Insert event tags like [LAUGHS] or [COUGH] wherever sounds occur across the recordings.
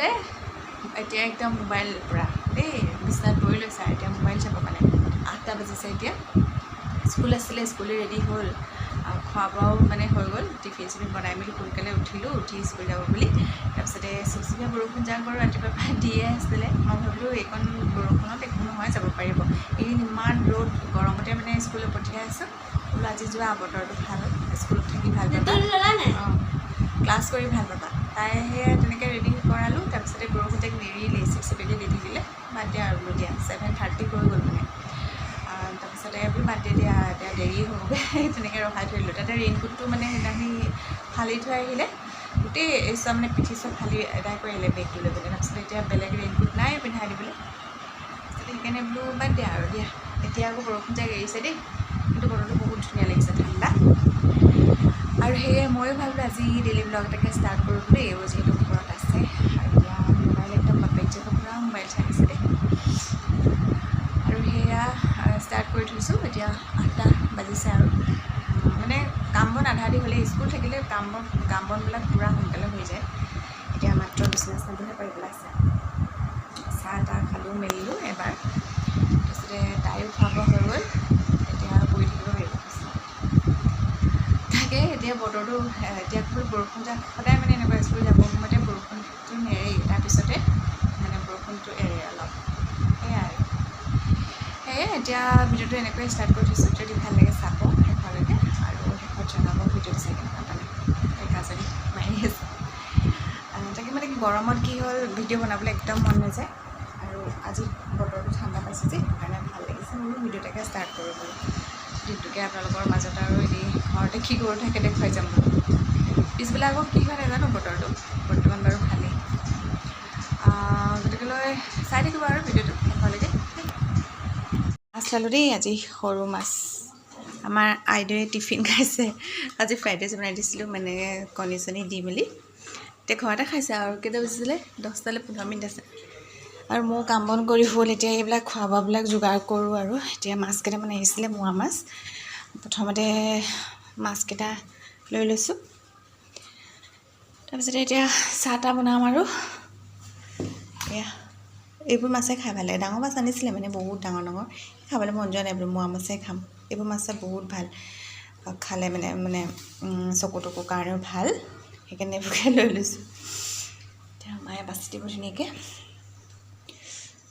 বোলে এতিয়া একদম মোবাইল পূৰা। দেই বিচনাত পৰি লৈছে আৰু এতিয়া মোবাইল চাব মানে আঠটা বাজিছে এতিয়া। স্কুল আছিলে স্কুলে ৰেডি হ'ল। আৰু খোৱা বোৱাও মানে হৈ গ'ল। টিফিন চিফিন বনাই মেলি সোনকালে উঠিলোঁ উঠি স্কুল যাব বুলি। তাৰপিছতে চিপচিপীয়া বৰষুণ যাক বাৰু ৰাতিপুৱাৰ পৰা [LAUGHS] দিয়ে আছিলে। মই ভাবিলোঁ এইকণ বৰষুণত একো নহয় যাব পাৰিব। এইদিন ইমান ৰ'দ গৰমতে মানে স্কুললৈ পঠিয়াই আছোঁ। বোলো আজি যোৱা বতৰটো ভাল স্কুলত থাকি ভাল পাবা। অঁ। ক্লাছ কৰি ভাল পাবা। তাই সেয়া তেনেকৈ ৰেডি কৰালোঁ তাৰপিছতে বৰষুণ যাক নেৰিলেই চিপচিপিকে দি থাকিলে বাদ দিয়া আৰু বোলো দিয়া ছেভেন থাৰ্টি হৈ গ'ল মানে। তাৰপিছতে বোলো বাদ দিয়া দিয়া এতিয়া দেৰি হ'বগৈ [LAUGHS] তেনেকৈ ৰখাই থৈ দিলোঁ। তাতে ৰেইনকোটটো মানে সেইদিনাখনি ফালি থৈ আহিলে গোটেই চব মানে পিঠি চব ফালি এদাই কৰি আহিলে বেগটো লৈ পেলাই। তাৰপিছতে এতিয়া বেলেগ ৰেইনকোট নাই পিন্ধাই দিবলৈ। তাৰপিছতে সেইকাৰণে বোলো বাদ দিয়া আৰু দিয়া। এতিয়া আকৌ বৰষুণ যাক এৰিছে দেই কিন্তু বতৰটো বহুত ধুনীয়া লাগিছে ঠাণ্ডা। আৰু সেয়ে ময়ো ভাবিলোঁ আজি ডেইলি ব্লগ এটাকে ষ্টাৰ্ট কৰোঁ এইবোৰ যিহেতু এতিয়া মোবাইল একদম বাপেক যিহেতু পূৰা মোবাইল চাই আছে দেই আৰু সেয়া ষ্টাৰ্ট কৰি থৈছোঁ এতিয়া আঠটা বাজিছে আৰু মানে কাম বন আধা আধি হ'লে স্কুল থাকিলে কাম বন কাম বনবিলাক পূৰা সোনকালে হৈ যায় এতিয়া মাত্ৰ বিচনা চিচনাটোহে পাৰিবলৈ আছে চাহ তাহ খালোঁ মেলিলোঁ এবাৰ তাৰপিছতে তাইও খোৱা বোৱা হৈ গ'ল এতিয়া বহি থাকিব পাৰিব তাকে এতিয়া বতৰটো এতিয়া বৰষুণ যাক সদায় মানে এনেকুৱা স্কুল যাব এতিয়া ভিডিঅ'টো এনেকৈয়ে ষ্টাৰ্ট কৰি থৈছোঁ যদি ভাল লাগে চাব শেষলৈকে আৰু শেষত জনাব ভিডিঅ'টো চাই কেনেকুৱা পালে এই গাজনি মাৰি আছে। তাকে মানে কি গৰমত কি হ'ল ভিডিঅ' বনাবলৈ একদম মন নাযায়। আৰু আজি বতৰটো ঠাণ্ডা পাইছে যে সেইকাৰণে ভাল লাগিছে মোৰো ভিডিঅ' এটাকে ষ্টাৰ্ট কৰোঁ বোলো। দিনটোকে আপোনালোকৰ মাজত আৰু এনেই ঘৰতে কি কৰোঁ থাকে দেখুৱাই যাম বাৰু পিছবেলা আকৌ কি হয় নাজানো বতৰটো বৰ্তমান বাৰু ভালেই। আহ, গতিকেলৈ চাই থাকিব আৰু ভিডিঅ'টো। ল'লোঁ দেই আজি সৰু মাছ। আমাৰ আইদেউৱে টিফিন খাইছে। আজি ফ্ৰাইড ৰাইচ বনাই দিছিলোঁ মানে কণী চণী দি মেলি। এতিয়া ঘৰতে খাইছে আৰু কেইটা বাজিছিলে? দহটালৈ পোন্ধৰ মিনিট আছে। আৰু মোৰ কাম বন কৰি হ'ল এতিয়া এইবিলাক খোৱা বোৱাবিলাক যোগাৰ কৰোঁ আৰু। এতিয়া মাছ কেইটামান আহিছিলে মোৱা মাছ। প্ৰথমতে মাছকেইটা লৈ লৈছোঁ। তাৰপিছতে এতিয়া চাহ তাহ বনাম আৰু। এয়া। এইবোৰ মাছে খাই ভাল লাগে। ডাঙৰ মাছ আনিছিলে মানে বহুত ডাঙৰ ডাঙৰ। খাবলৈ মন যোৱা নাই বোলো মোৱা মাছেই খাম। এইবোৰ মাছে বহুত ভাল। খালে মানে মানে চকু তকুৰ কাৰণেও ভাল। সেইকাৰণে এইবোৰকে লৈ লৈছোঁ। এতিয়া মায়ে বাচি দিব ধুনীয়াকৈ।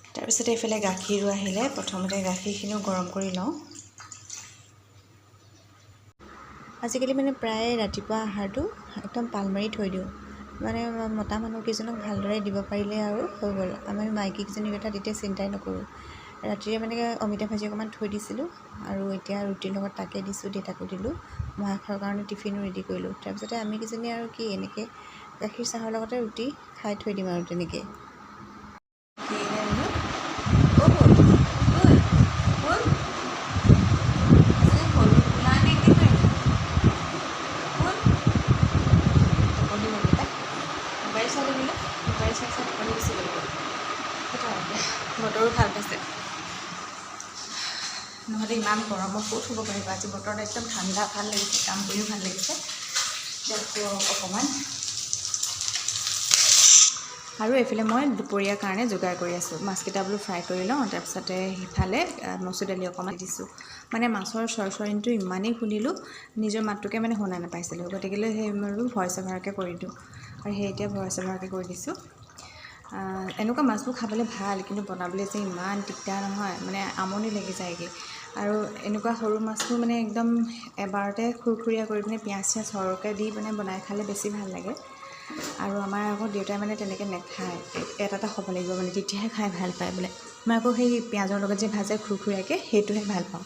তাৰপিছতে এইফালে গাখীৰো আহিলে। প্ৰথমতে গাখীৰখিনিও গৰম কৰি লওঁ। আজিকালি মানে প্ৰায় ৰাতিপুৱা আহাৰটো একদম পাল মাৰি থৈ দিওঁ। মানে মতা মানুহকেইজনক ভালদৰে দিব পাৰিলে আৰু হৈ গ'ল। আমি মাইকীকেইজনীৰ কথা তেতিয়া চিন্তাই নকৰোঁ। ৰাতিৰে মানে অমিতা ভাজি অকণমান থৈ দিছিলোঁ আৰু এতিয়া ৰুটিৰ লগত তাকে দিছোঁ দেউতাকো দিলোঁ। মহাশয়ৰ কাৰণে টিফিনো ৰেডি কৰিলোঁ। তাৰপিছতে আমি কেইজনী আৰু কি এনেকৈ গাখীৰ চাহৰ লগতে ৰুটি খাই থৈ দিম আৰু তেনেকৈ ক'ত শুব পাৰিব আজি বতৰটো একদম ঠাণ্ডা ভালো লাগিছে কাম কৰিও ভালো লাগিছে। অকণমান আৰু এইফালে মই দুপৰীয়াৰ কাৰণে যোগাৰ কৰি আছোঁ। মাছকেইটা বোলো ফ্ৰাই কৰি লওঁ, তাৰপিছতে সিফালে মচুৰ দালি অকণমান দিছোঁ। মানে মাছৰ চৰচৰিনটো ইমানেই শুনিলোঁ, নিজৰ মাতটোকে মানে শুনা নাপাইছিলোঁ। গতিকেলৈ সেই বোলো ভইচ অভাৰকে কৰি দিওঁ। আৰু সেই এতিয়া ভইচ অভাৰকে কৰি দিছোঁ। এনেকুৱা মাছবোৰ খাবলৈ ভালো, কিন্তু বনাবলৈ যে ইমান দিগদাৰ নহয় মানে আমনি লাগি যায়গৈ। আৰু এনেকুৱা সৰু মাছবোৰ মানে একদম এবাৰতে খুৰখুৰীয়া কৰি পিনে পিঁয়াজ চিয়াজ সৰহকৈ দি মানে বনাই খালে বেছি ভাল লাগে। আৰু আমাৰ আকৌ দেউতাই মানে তেনেকৈ নাখায় এটা এটা হ'ব লাগিব মানে তেতিয়াহে খাই ভাল পায় বোলে। মই আকৌ সেই পিঁয়াজৰ লগত যে ভাজে খুৰখুৰীয়াকৈ সেইটোহে ভাল পাওঁ।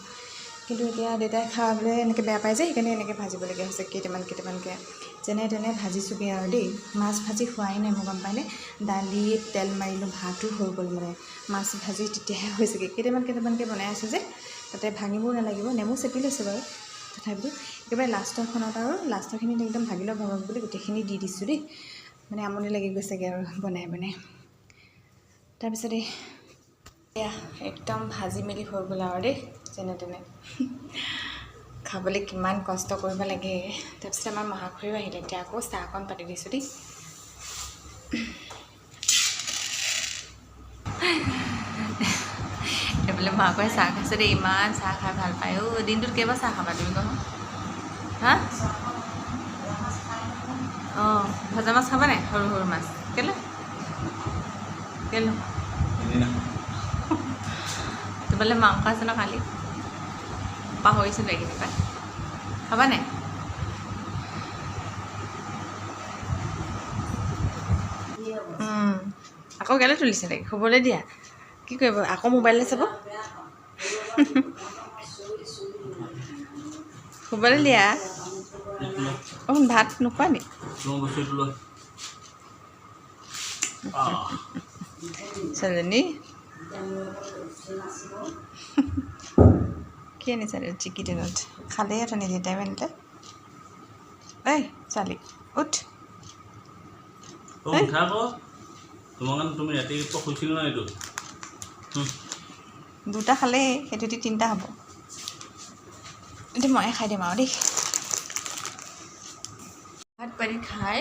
কিন্তু এতিয়া দেউতাই খাবলৈ এনেকৈ বেয়া পায় যে সেইকাৰণে এনেকৈ ভাজিবলগীয়া হৈছে কেইটামান কেইটামানকৈ। যেনে তেনে ভাজিছোঁগৈ আৰু দেই। মাছ ভাজি খোৱাই নাই মই গম পাইনে? দালি তেল মাৰিলোঁ ভাতো হৈ গ'ল মানে। মাছ ভাজি তেতিয়াহে হৈছেগৈ। কেইটামান কেইটামানকৈ বনাই আছোঁ যে। তাতে ভাঙিবও নালাগিব নেমু চেপি লৈছোঁ বাৰু। তথাপিতো একেবাৰে লাষ্টৰখনত আৰু লাষ্টৰখিনিত একদম ভাগি লওক ভাগক বুলি গোটেইখিনি দি দিছোঁ দেই। মানে আমনি লাগি গৈছেগৈ আৰু বনাই বনাই। তাৰপিছতে এয়া একদম ভাজি মেলি হৈ গ'ল আৰু দেই যেনে তেনে। [LAUGHS] খাবলৈ কিমান কষ্ট কৰিব লাগে। তাৰপিছত আমাৰ মহাখুৰীও আহিলে এতিয়া আকৌ চাহ অকণ পাতি দিছোঁ দেই। [LAUGHS] বোলে মাকৈ চাহ খাইছে দেই ইমান চাহ খাই ভাল পায় অ' দিনটোত কেইবাৰ চাহ খাবা তুমি কওঁ হা অঁ ভজা মাছ খাবা নাই সৰু সৰু মাছ কেলৈ কেলৈ তোমালে মাংস আছে ন কালি পাহৰিছোঁ দে কেতিয়াবা খাবা নাই আকৌ কেলৈ তুলিছে তাইক শুবলৈ দিয়া কি কৰিব? আকৌ মোবাইললৈ চাব? শুবলৈ দিয়া। অঁ ভাত নোখোৱা নি? ছোৱালীজনী? কি আনিছে চিকি টেনত খালেই অথনি দেউতাই আনিলে ঐ ছোৱালী উঠ। তুমি ৰাতিপুৱা শুইছিলা ন এইটো। দুটা খালেই সেইটো দি তিনিটা হ'ব। এতিয়া ময়ে খাই দিম আৰু দেই। ভাত পানী খাই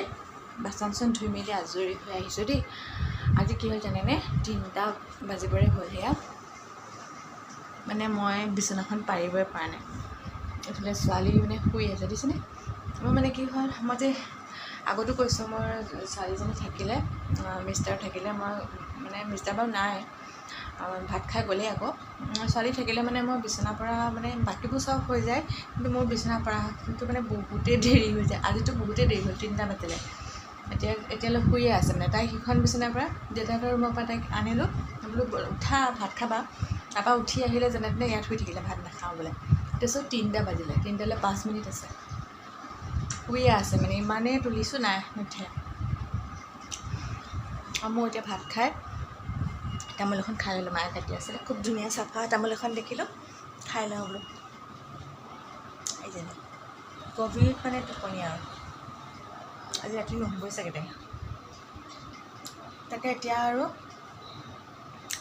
বাচন চাচন ধুই মেলি আজৰি হৈ আহিছোঁ দেই। আজি কি হ'ল জানেনে? তিনিটা বাজিবৰে হ'ল সেয়া। মানে মই বিচনাখন পাৰিবই পৰা নাই। এইফালে ছোৱালী মানে শুই আছে দেখিছেনে মই মানে কি হ'ল মই যে আগতো কৈছোঁ মোৰ ছোৱালীজনী থাকিলে মিষ্টাৰ থাকিলে মই মানে মিষ্টাৰ বাৰু নাই। ভাত খাই গ'লেই আকৌ। ছোৱালী থাকিলে মানে মই বিচনাৰ পৰা মানে বাকীবোৰ চব হৈ যায় কিন্তু মোৰ বিচনাৰ পৰা কিন্তু মানে বহুতেই দেৰি হৈ যায়। আজিতো বহুতেই দেৰি হ'ল তিনিটা বাজিলে। এতিয়া এতিয়ালৈ শুইয়ে আছে মানে। তাই সিখন বিচনাৰ পৰা দেউতাকৰ ৰুমৰ পৰা তাইক আনিলোঁ। বোলো উঠা ভাত খাবা। তাৰপৰা উঠি আহিলে যেনে তেনে ইয়াত শুই থাকিলে ভাত নাখাওঁ বোলে। তাৰপিছত তিনিটা বাজিলে তিনিটালৈ পাঁচ মিনিট আছে। শুইয়ে আছে মানে ইমানেই তুলিছোঁ নাই নুঠে। আৰু মই এতিয়া ভাত খাই তামোল এখন খাই ল'লোঁ মায়ে কাটি আছিলে খুব ধুনীয়া চাফা তামোল এখন দেখিলোঁ খাই লওঁ বোলো। এই যেনে গভীৰ মানে টোপনি আৰু। আজি ৰাতি নুশুবই চাগে তাই। তাকে এতিয়া আৰু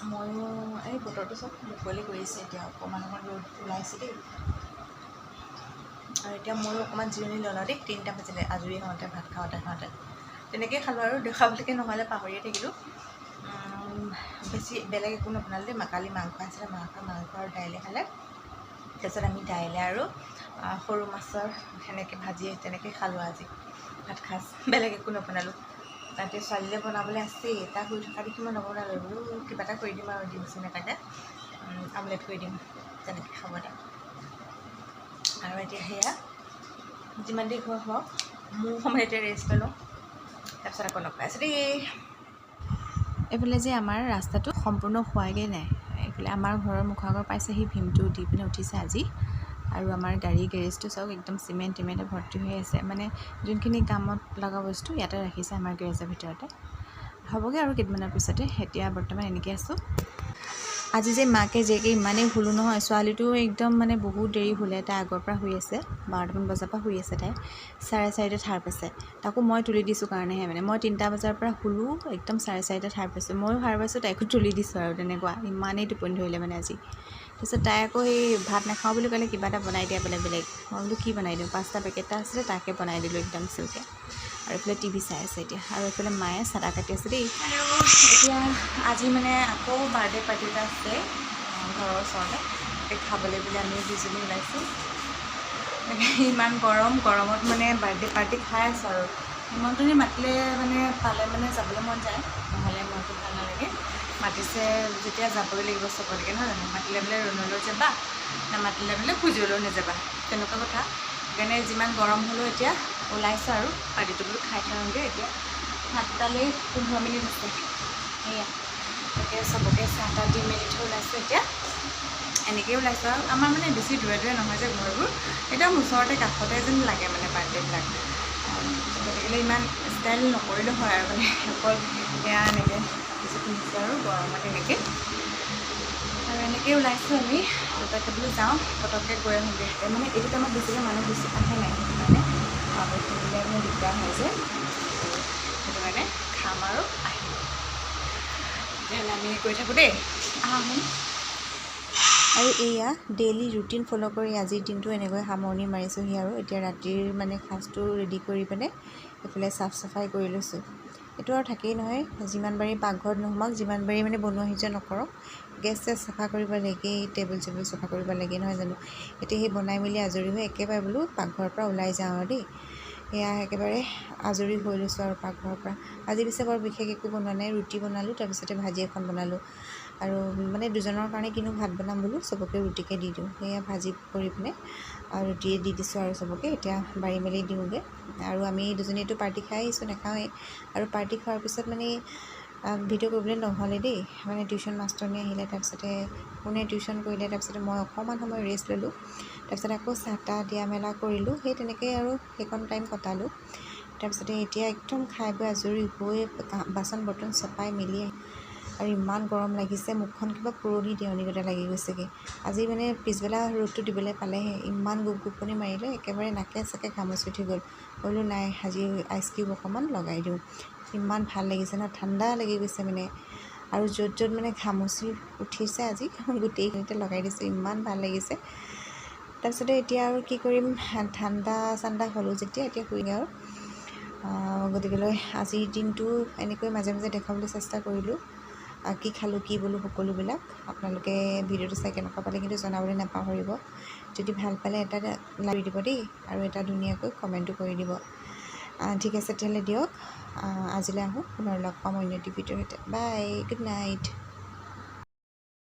ময়ো এই বতৰটো চব মুকলি কৰিছে এতিয়া অকণমান অকণমান ৰ'দ ওলাইছে দেই। আৰু এতিয়া ময়ো অকণমান জিৰণি ল'লোঁ দেই তিনিটা বাজিলে আজৰি হওঁতে ভাত খাওঁতে খাওঁতে। তেনেকেই খালোঁ আৰু দেখাবলৈকে নহ'লে পাহৰিয়ে থাকিলোঁ। বেছি বেলেগ একো নবনালোঁ দেই মা- কালি মাংস আছিলে মাংস মাংস আৰু দাইলে খালে। তাৰপিছত আমি দাইলে আৰু সৰু মাছৰ সেনেকৈ ভাজি তেনেকৈ খালোঁ আজি। ভাত সাজ বেলেগ একো নবনালোঁ। তাতে ছোৱালীলৈ বনাবলৈ আছেই তাক শুই থকা দেখি মই নবনালোঁ। বোলো কিবা এটা কৰি দিম আৰু এটাকে উম, আমলেট কৰি দিম তেনেকৈ খাব দে আৰু এতিয়া সেয়া যিমান দেৰি হওক মোৰ সময় এতিয়া ৰেষ্ট ল'লোঁ তাৰপিছত আকৌ লগ পাইছোঁ দেই। এইফালে যে আমাৰ ৰাস্তাটো সম্পূৰ্ণ হোৱাগৈ নাই। এইফালে আমাৰ ঘৰৰ মুখৰ আগৰ পাইছেহি ভীমটো দি পিনে উঠিছে আজি। আৰু আমাৰ গাড়ী গেৰেজটো চাওক একদম চিমেণ্ট টিমেণ্টে ভৰ্তি হৈ আছে। মানে যোনখিনি কামত লগা বস্তু ইয়াতে ৰাখিছে আমাৰ গেৰেজৰ ভিতৰতে। হ'বগৈ আৰু কেইদিনমানৰ পিছতে। এতিয়া বৰ্তমান এনেকৈ আছোঁ। আজি যে মাকে জীয়েকে ইমানেই শুলোঁ নহয় ছোৱালীটো একদম মানে বহুত দেৰি শুলে তাই আগৰ পৰা শুই আছে বাৰটামান বজাৰ পৰা শুই আছে তাই চাৰে চাৰিটাত সাৰ পাইছে। তাকো মই তুলি দিছোঁ কাৰণেহে মানে মই তিনিটা বজাৰ পৰা শুলোঁ একদম চাৰে চাৰিটাত সাৰ পাইছোঁ। ময়ো সাৰ পাইছোঁ তাইকো তুলি দিছোঁ আৰু তেনেকুৱা ইমানেই টোপনি ধৰিলে মানে আজি। তাৰপিছত তাই আকৌ সেই ভাত নাখাওঁ বুলি ক'লে কিবা এটা বনাই দিয়া বোলে বেলেগ। মই বোলো কি বনাই দিওঁ? পাঁচটা পেকেট এটা আছিলে তাকে বনাই দিলোঁ একদম চিলকৈ। আৰু এইফালে টিভি চাই আছে এতিয়া। আৰু এইফালে মায়ে চাদা কাটি আছে দেই। এতিয়া আজি মানে আকৌ বাৰ্থডে পাৰ্টি এটা আছে ঘৰৰ ওচৰতে। এই খাবলৈ বুলি আমি দুজনী ওলাইছোঁ। ইমান গৰম গৰমত মানে বাৰ্থডে পাৰ্টি খাই আছোঁ আৰু। নিমন্ত্ৰণী মাতিলে মানে পালে মানে যাবলৈ মন যায় নহ'লে মনটো ভাল নালাগে। মাতিছে যেতিয়া যাবই লাগিব চবলৈকে নহয় জানো? মাতিলে বোলে ৰুণলৈ যাবা নামাতিলে বোলে খুজিলেও নাযাবা। তেনেকুৱা কথা। সেইকাৰণে যিমান গৰম হ'লেও এতিয়া ওলাইছোঁ আৰু পাৰ্টিটো বোলো খাই থাকোঁগৈ এতিয়া। সাতটালৈ পোন্ধৰ মিনিট আছে। সেয়া। তাকে চবকে চাহ তাহ দি মেলি থৈ ওলাইছোঁ এতিয়া। এনেকেই ওলাইছোঁ আৰু আমাৰ মানে বেছি দূৰে দূৰে নহয় যে ঘৰবোৰ। একদম ওচৰতে কাষতে যেন লাগে মানে বাৰ্থডেবিলাক। গতিকে ইমান ষ্টাইল নকৰিলেও হয় আৰু মানে অকল সেয়া এনেকৈ কিছু পিন্ধিছোঁ আৰু গৰমত এনেকৈ আৰু এনেকৈ ওলাইছোঁ আমি। তাতে বোলো যাওঁ পটককৈ গৈ আহোঁগৈ। মানে এইটো টাইমত বেছিকৈ মানুহ বেছি আহে নাই কাৰণে। খাব কিনিলে মানে দিগদাৰ হয় যে। সেইটো কাৰণে খাম আৰু আহিম। আমি গৈ থাকোঁ দেই। আহা আহোঁ। আৰু এয়া ডেইলি ৰুটিন ফ'ল' কৰি আজিৰ দিনটো এনেকৈ সামৰণি মাৰিছোঁহি আৰু। এতিয়া ৰাতিৰ মানে সাজটো ৰেডি কৰি পিনে এইফালে চাফ চাফাই কৰি লৈছোঁ। এইটো আৰু থাকেই নহয় যিমান বাৰী পাকঘৰত নোসোমাওক যিমান বাৰী মানে বনোৱা সিজোৱা নকৰক গেছ চেছ চাফা কৰিব লাগেই টেবুল চেবুল চাফা কৰিব লাগে নহয় জানো? এতিয়া সেই বনাই মেলি আজৰি হৈ একেবাৰে বোলো পাকঘৰৰ পৰা ওলাই যাওঁ আৰু দেই। সেয়া একেবাৰে আজৰি হৈ লৈছোঁ আৰু পাকঘৰৰ পৰা। আজি পিছে বৰ বিশেষ একো বনোৱা নাই ৰুটি বনালোঁ তাৰপিছতে ভাজি এখন বনালোঁ। আৰু মানে দুজনৰ কাৰণে কিনো ভাত বনাম বোলো চবকে ৰুটিকে দি দিওঁ। সেয়া ভাজি কৰি পিনে ৰুটিয়ে দি দিছোঁ আৰু চবকে এতিয়া বাঢ়ি মেলি দিওঁগৈ। আৰু আমি দুজনীয়েতো পাৰ্টি খাই আহিছোঁ নাখাওঁৱেই। আৰু পাৰ্টি খোৱাৰ পিছত মানে ভিডিঅ' কৰিবলৈ নহ'লে দেই। মানে টিউশ্যন মাষ্টৰনী আহিলে, তাৰপিছতে কোনে টিউশ্যন কৰিলে, তাৰপিছতে মই অকণমান সময় ৰেষ্ট ল'লোঁ। তাৰপিছত আকৌ চাহ তাহ দিয়া মেলা কৰিলোঁ। সেই তেনেকেই আৰু সেইকণ টাইম কটালোঁ। তাৰপিছতে এতিয়া একদম খাই বৈ আজৰি হৈ বাচন বৰ্তন চপাই মেলি আৰু ইমান গৰম লাগিছে, মুখখন কিবা পুৰণি দেৱনীগতে লাগি গৈছেগৈ। আজি মানে পিছবেলা ৰ'দটো দিবলৈ পালেহে, ইমান গোপ গোপনি মাৰিলে, একেবাৰে নাকে চাকে ঘামচি উঠি গ'ল। বোলো নাই, আজি আইচ কিউব অকণমান লগাই দিওঁ। ইমান ভালো লাগিছে ন, ঠাণ্ডা লাগি গৈছে মানে। আৰু য'ত য'ত মানে ঘামচি উঠিছে আজি, [LAUGHS] গোটেইখিনিতে লগাই দিছোঁ, ইমান ভালো লাগিছে। তাৰপিছতে এতিয়া আৰু কি কৰিম, ঠাণ্ডা চাণ্ডা হ'লোঁ যেতিয়া, এতিয়া শুই আৰু। গতিকেলৈ আজিৰ দিনটো এনেকৈ মাজে মাজে দেখাবলৈ চেষ্টা কৰিলোঁ। কি খালোঁ, কি বোলো সকলোবিলাক। আপোনালোকে ভিডিঅ'টো চাই কেনেকুৱা পালে কিন্তু জনাবলৈ নাপাহৰিব। যদি ভালো পালে এটা লাগি দিব দেই, আৰু এটা ধুনীয়াকৈ কমেণ্টো কৰি দিব। ঠিক আছে তেতিয়াহ'লে দিয়ক। আজিলৈ আহোঁ। পুনৰ লগ পাম অন্য টি ভিডিঅ'ৰ সৈতে। Bye good night.